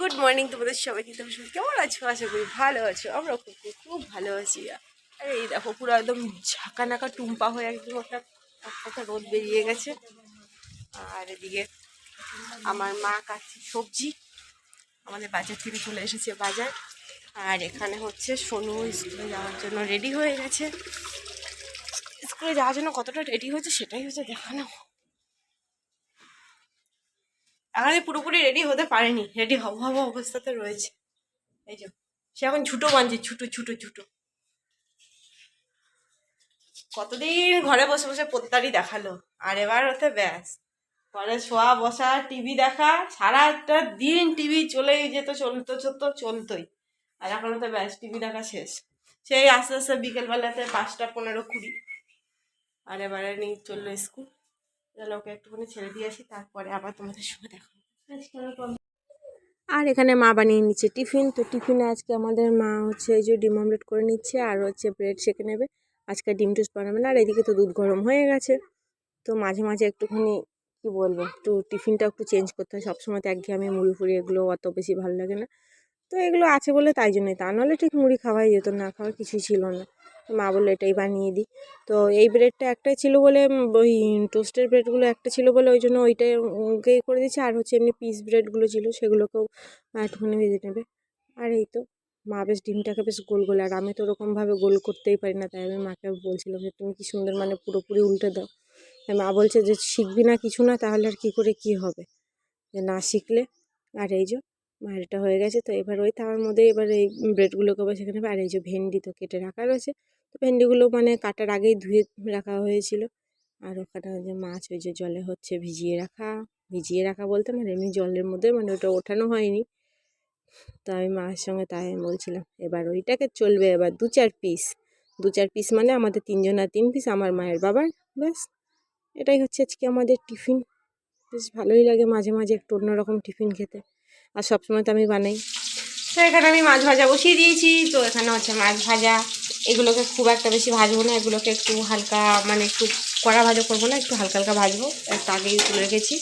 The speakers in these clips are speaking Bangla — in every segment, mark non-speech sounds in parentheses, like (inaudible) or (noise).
গুড মর্নিং তোমাদের সবাইকে। তুমি সবাই কেমন আছো? আশা করি ভালো আছো। আমরা খুব খুব খুব ভালো আছি। আরে এই দেখো, পুরো একদম ঝাঁকা নাকা টুম্পা হয়ে একদম একটা একটা রোদ বেরিয়ে গেছে। আর এদিকে আমার মা কাটছে সবজি। আমাদের বাজার থেকে চলে এসেছে বাজার। আর এখানে হচ্ছে সোনু স্কুলে যাওয়ার জন্য রেডি হয়ে গেছে। স্কুলে যাওয়ার জন্য কতটা রেডি হয়েছে সেটাই হচ্ছে দেখানো। এখনই পুরোপুরি রেডি হতে পারেনি। রেডি হব হব অবস্থাতে রয়েছে। এই যে, সে এখন ছুটো বানছে ছুটো ছুটো ছুটো কতদিন ঘরে বসে বসে পোত্তারি দেখাল? আর এবার হতে ব্যাস। ঘরে শোয়া, বসা টিভি দেখা, সারাটা দিন টিভি চলেই যেত, চলতো চলতো, চলতোই। আর এখন তো ব্যাস টিভি দেখা শেষ। সেই আস্তে আস্তে বিকেলবেলাতে পাঁচটা পনেরো কুড়ি। আর এবারে নিয়ে চলল স্কুল। তাহলে ওকে একটুখানি ছেড়ে দিয়ে আসি তারপরে আবার তোমাদের সঙ্গে দেখা আর এখানে মা বানিয়ে নিচ্ছে টিফিন তো টিফিনে আজকে আমাদের মা হচ্ছে এই যে ডিম অমলেট করে নিচ্ছে আর হচ্ছে ব্রেড সেঁকে নেবে। আজকে ডিম টোস্ট বানাবে না আর এদিকে তো দুধ গরম হয়ে গেছে। তো মাঝে মাঝে একটুখানি কি বলব একটু টিফিনটা একটু চেঞ্জ করতে হয়। সবসময় তো একঘেয়ে আমি মুড়ি ফুড়ি এগুলো অত বেশি ভালো লাগে না। তো এগুলো আছে বলে তাই জন্যই। তা নাহলে ঠিক মুড়ি খাওয়াই যেত না খাওয়ার কিছুই ছিল না। মা বলল, এটাই বানিয়ে দিই তো এই ব্রেডটা একটাই ছিল বলে ওই টোস্টের ব্রেডগুলো একটা ছিল বলে ওই জন্য ওইটাই ওকে করে দিচ্ছে আর হচ্ছে এমনি পিস ব্রেডগুলো ছিল সেগুলোকেও একটুখানি ভেজে নেবে। আর এই তো, মা বেশ ডিমটাকে বেশ গোল গোল, আর আমি তো ওরকমভাবে গোল করতেই পারি না, তাই আমি মাকে বলছিলাম যে, তুমি কি সুন্দর মানে পুরোপুরি উল্টে দাও। তাই মা বলছে যে, শিখবি না কিছু না, তাহলে আর কী করে কী হবে? যে, না শিখলে। আর এই যে মায়ের হয়ে গেছে। তো এবার ওই তাওয়ার মধ্যে এবার এই ব্রেডগুলোকে আবার সেখানে আর এই যে ভেন্ডি তো কেটে রাখা রয়েছে। তো ভেন্ডিগুলো মানে কাটার আগেই ধুয়ে রাখা হয়েছিল। আর ওখানে যে মাছ ওই যে জলে হচ্ছে ভিজিয়ে রাখা ভিজিয়ে রাখা বলতে মানে এমনি জলের মধ্যে মানে ওটা ওঠানো হয়নি। তো আমি মায়ের সঙ্গে তাই বলছিলাম, এবার ওইটাকে চলবে এবার দু চার পিস। দু চার পিস মানে আমাদের তিনজনের তিন পিস, আমার মায়ের বাবার, ব্যাস। এটাই হচ্ছে আজকে আমাদের টিফিন। বেশ ভালোই লাগে মাঝে মাঝে একটু অন্যরকম টিফিন খেতে। আর সবসময় তো আমি বানাই। তো এখানে আমি মাছ ভাজা বসিয়ে দিয়েছি। তো এখানে হচ্ছে মাছ ভাজা। এগুলোকে খুব একটা বেশি ভাজবো না। এগুলোকে একটু হালকা মানে একটু কড়া ভাজা করব না, একটু হালকা হালকা ভাজবো। একটু আগেই তুলে রেখেছি।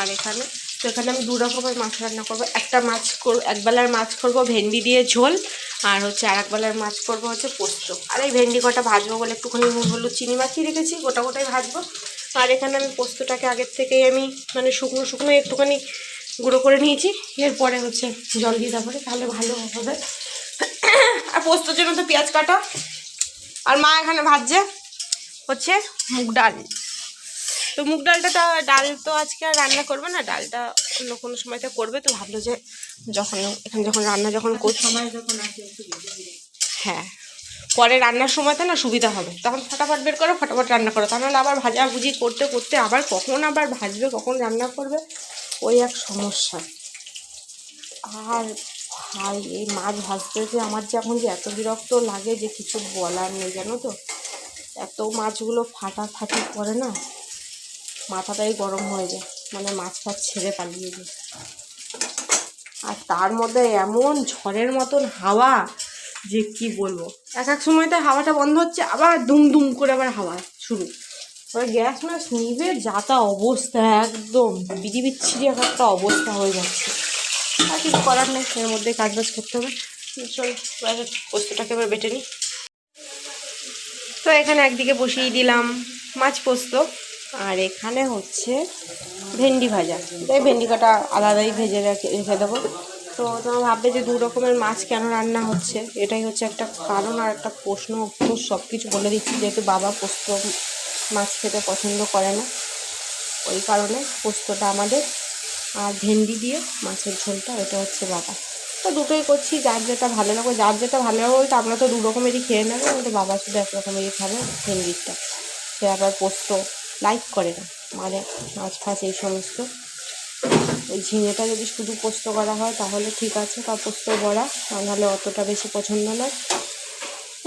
আর এখানে, তো এখানে আমি দু রকমের মাছ রান্না করব। একটা মাছ করব একবেলার মাছ করব ভেন্ডি দিয়ে ঝোল। আর হচ্ছে আর একবেলার মাছ করব হচ্ছে পোস্ত। আর এই ভেন্ডি কটা ভাজবো বলে একটুখানি হলুদ, চিনি মাখিয়ে রেখেছি। গোটা গোটাই ভাজবো। আর এখানে আমি পোস্তটাকে আগের থেকেই আমি মানে শুকনো শুকনো একটুখানি গুঁড়ো করে নিয়েছি। এরপরে হচ্ছে জল দিয়ে তারপরে তাহলে ভালো হবে। আর পোস্তর জন্য তো পেঁয়াজ কাটা। আর মা এখানে ভাজছে হচ্ছে মুগ ডাল। তো মুগ ডালটা তো ডাল তো আজকে আর রান্না করবে না ডালটা অন্য কোনো সময়তে করবে। তো ভাবলো যে যখন এখানে যখন রান্না যখন করছি হ্যাঁ। পরে রান্নার সময়তে না সুবিধা হবে। তখন ফটাফট বের করো ফটাফট রান্না করো। তাহলে আবার ভাজাভুজি করতে করতে আবার কখন আবার ভাজবে কখন রান্না করবে? ওই এক সমস্যা। আর ভাই, এই মাছ ভাজতে যে আমার যে এখন যে এত বিরক্ত লাগে যে কিছু বলার নেই, জানো তো? এত মাছগুলো ফাটাফাটি করে না, মাথাটাই গরম হয়ে যায় মানে মাছ ফাছ ছেড়ে পালিয়ে যায়। আর তার মধ্যে এমন ঝড়ের মতন হাওয়া যে কি বলব? এক এক সময় তো হাওয়াটা বন্ধ হচ্ছে, আবার দুম দুম করে আবার হাওয়া শুরু। এবার গ্যাস ম্যাস নিবে যাতা অবস্থা, একদম বিড়ি বিচ্ছিরি একটা অবস্থা হয়ে যাচ্ছে। আর কিছু করার নেই, এর মধ্যে কাজবাজ করতে হবে। চল পোস্তটাকে এবার বেটে নিই তো এখানে একদিকে বসিয়ে দিলাম মাছ পোস্ত, আর এখানে হচ্ছে ভেন্ডি ভাজা। তাই ভেন্ডি কাটা আলাদাই ভেজে রেখে রেখে দেবো। তো তোমরা ভাববে যে দু রকমের মাছ কেন রান্না হচ্ছে? এটাই হচ্ছে একটা কারণ আর একটা প্রশ্ন সব কিছু বলে দিচ্ছি, যেহেতু বাবা পোস্ত মাছ খেতে পছন্দ করে না। ওই কারণে পোস্তটা আমাদের আর ভেন্ডি দিয়ে মাছের ঝোলটা, এটা হচ্ছে বাবা। তো দুটোই করছি, যার যেটা ভালো লাগবে যার যেটা ভালো লাগবে বলতে আমরা তো দু রকমেরই খেয়ে নেব কিন্তু বাবা শুধু এক রকমেরই খাবে ভেন্ডিরটা সে আবার পোস্ত লাইক করে না মানে মাছ ফাছ এই সমস্ত। ওই ঝিঙেটা যদি শুধু পোস্ত করা হয় তাহলে ঠিক আছে বা পোস্ত বড়া নাহলে অতটা বেশি পছন্দ নয়।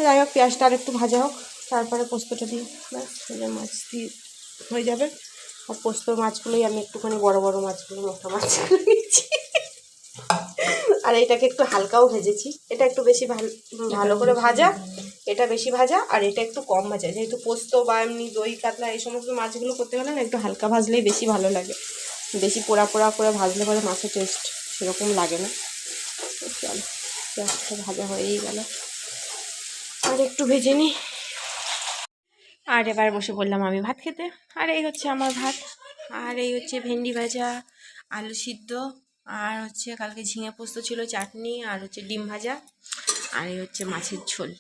যাই হোক, পেঁয়াজটা আর একটু ভাজা হোক, তারপরে পোস্তটা দিয়ে ব্যাস। যে মাছ দিয়ে হয়ে যাবে। আর পোস্তর মাছগুলোই আমি একটুখানি বড় বড় মাছগুলো, মোটা মাছ আর এটাকে একটু হালকাও ভেজেছি। এটা একটু বেশি ভালো ভালো করে ভাজা, এটা বেশি ভাজা, আর এটা একটু কম ভাজা। যেহেতু পোস্ত বা এমনি দই, কাতলা এই সমস্ত মাছগুলো করতে গেলে না, একটু হালকা ভাজলেই বেশি ভালো লাগে। বেশি পোড়া পোড়া করে ভাজলে পরে মাছের টেস্ট সেরকম লাগে না। পেঁয়াজটা ভাজা হয়েই গেল। আর একটু ভেজে নিই। আর এবার বসে পড়লাম আমি ভাত খেতে। আর এই হচ্ছে আমার ভাত। আর এই হচ্ছে ভেন্ডি ভাজা, আলু সিদ্ধ, আর হচ্ছে কালকে ঝিঙে পোস্ত ছিল চাটনি, আর হচ্ছে ডিম ভাজা, আর এই হচ্ছে মাছের ঝোল।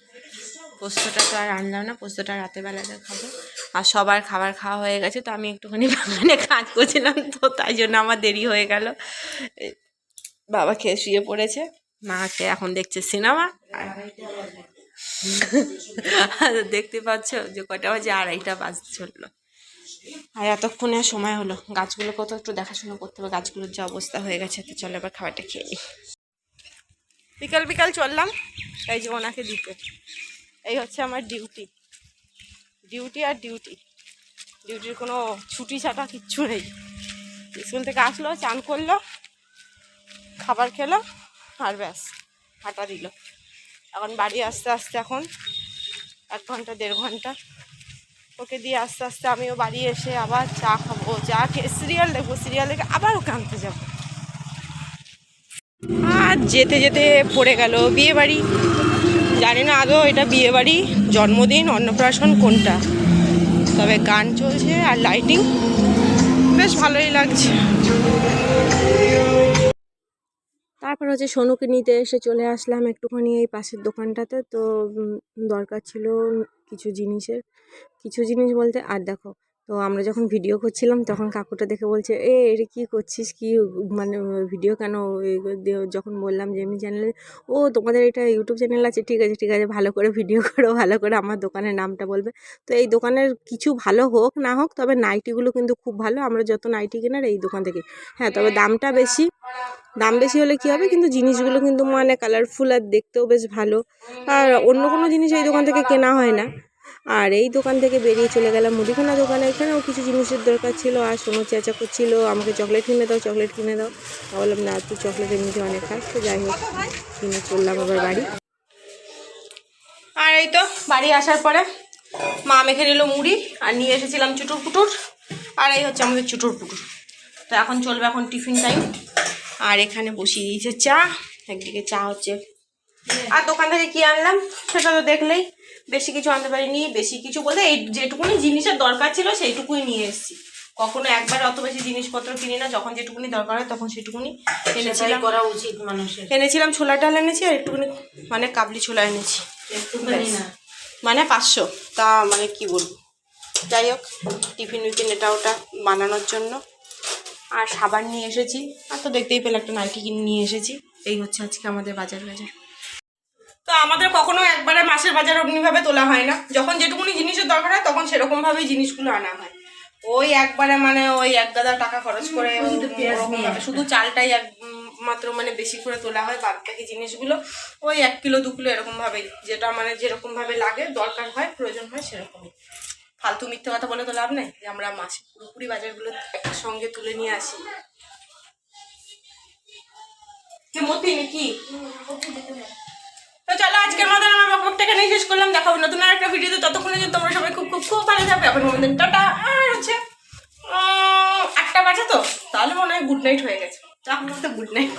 পোস্তটা তো আর আনলাম না, পোস্তটা রাতের বেলাতে খাব। আর সবার খাবার খাওয়া হয়ে গেছে, তো আমি একটুখানি বাগানে কাজ করছিলাম, তো তাই জন্য আমার দেরি হয়ে গেল। বাবা খেয়ে শুয়ে পড়েছে, মাকে এখন দেখছে সিনেমা, আর দেখতে পাচ্ছ যে কটা বাজে? আড়াইটা বাজতে চলল। আর এতক্ষণে সময় হলো। গাছগুলো কত একটু দেখাশোনা করতে হবে। গাছগুলোর যে অবস্থা হয়ে গেছে, তো চলো এবার খাবারটা খেয়ে নিই। বিকাল বিকাল চললাম। এই যে ওনাকে দিতে। এই হচ্ছে আমার ডিউটি। ডিউটি আর ডিউটি। ডিউটির কোনো ছুটি ছাটা কিচ্ছু নেই। স্কুল থেকে আসলো, চান করল, খাবার খেলো, আর ব্যাস, হাঁটা দিল। এখন বাড়ি আসতে আসতে এখন এক ঘণ্টা, দেড় ঘণ্টা। ওকে দিয়ে আস্তে আস্তে আমিও বাড়ি এসে আবার চা খাব, চা খেয়ে সিরিয়াল দেখব, সিরিয়াল দেখে আবার ওকে আনতে যাব। আর যেতে যেতে পড়ে গেল বিয়ে বাড়ি জানি না আগেও এটা বিয়ে বাড়ি জন্মদিন, অন্নপ্রাশন কোনটা। তবে গান চলছে আর লাইটিং বেশ ভালোই লাগছে। তারপর হচ্ছে সোনুকে নিতে এসে চলে আসলাম একটুখানি এই পাশের দোকানটাতে। তো দরকার ছিল কিছু জিনিসের। কিছু জিনিস বলতে, আর দেখো তো আমরা যখন ভিডিও করছিলাম, তখন কাকুটা দেখে বলছে, এ, এটা কী করছিস? কি মানে ভিডিও কেন যখন বললাম যে এমনি চ্যানেলে ও, তোমাদের এটা ইউটিউব চ্যানেল আছে, ঠিক আছে ঠিক আছে, ভালো করে ভিডিও (laughs) করো, ভালো করে আমার দোকানের নামটা বলবে। তো এই দোকানের কিছু ভালো হোক, না হোক, তবে নাইটিগুলো কিন্তু খুব ভালো। আমরা যত নাইটি কেনার এই দোকান থেকে। হ্যাঁ তবে দামটা বেশি। দাম বেশি হলে কী হবে? কিন্তু জিনিসগুলো কিন্তু মানে কালারফুল আর দেখতেও বেশ ভালো। আর অন্য কোনো জিনিস এই দোকান থেকে কেনা হয় না। আর এই দোকান থেকে বেরিয়ে চলে গেলাম মুদিখানা দোকানে। এখানেও কিছু জিনিসের দরকার ছিল, আর সোনো চেঁচা করছিল আমাকে চকলেট কিনে দাও, চকলেট কিনে দাও। বললাম, না, তুই চকলেট এমনিতে অনেক খাস, তো যাই হোক, কিনে চললাম আবার বাড়ি। আর এই তো, বাড়ি আসার পরে মা মেখে নিল মুড়ি, আর নিয়ে এসেছিলাম চুটুর পুটুর, আর এই হচ্ছে আমাদের চুটুর পুটুর। তো এখন চলবে এখন টিফিন টাইম, আর এখানে বসিয়ে দিয়েছে চা, একদিকে চা হচ্ছে। আর দোকান থেকে কি আনলাম, সেটা তো দেখলেই বেশি কিছু আনতে পারিনি বেশি কিছু বলতে এই যেটুকুনি জিনিসের দরকার ছিল সেইটুকুই নিয়ে এসেছি। কখনো একবার অত বেশি জিনিসপত্র কিনি না যখন যেটুকুনি দরকার হয় তখন সেটুকুনি এনেছিলাম। করা উচিত মানুষের। এনেছিলাম ছোলা ডাল এনেছি আর একটুখানি মানে কাবলি ছোলা এনেছি। একটুখানি না। মানে পাঁচশো তা মানে কি বলব? যাই হোক টিফিন উইফিন এটা ওটা বানানোর জন্য। আর সাবান নিয়ে এসেছি। আর তো দেখতেই পেলে একটা নাইটি কিনে নিয়ে এসেছি। এই হচ্ছে আজকে আমাদের বাজার বাজার। তো আমাদের কখনো একবারে মাসের বাজার অমনিভাবে তোলা হয় না। যখন যেটুকুনি জিনিসের দরকার হয় তখন সেরকমভাবেই জিনিসগুলো আনা হয়। ওই একবারে মানে ওই এক গাদা টাকা খরচ করে শুধু চালটাই এক মাত্র মানে বেশি করে তোলা হয় বাদ বাকি জিনিসগুলো ওই এক কিলো দু কিলো এরকমভাবেই। যেটা মানে যেরকমভাবে লাগে দরকার হয় প্রয়োজন হয় সেরকমই। ফালতু মিথ্যে কথা বলে তো লাভ নেই যে আমরা মাসে পুরোপুরি বাজারগুলো একসঙ্গে তুলে নিয়ে আসি। কে নিয়ে শেষ করলাম। দেখাবো নতুন আর একটা ভিডিওতে। ততক্ষণে যদি তোমরা সবাই খুব খুব খুব ভালো থাকবে। এখন মনে টাটা। আর হচ্ছে একটা বাজে তো। তাহলে মনে হয় গুড নাইট হয়ে গেছে। তো তো গুড নাইট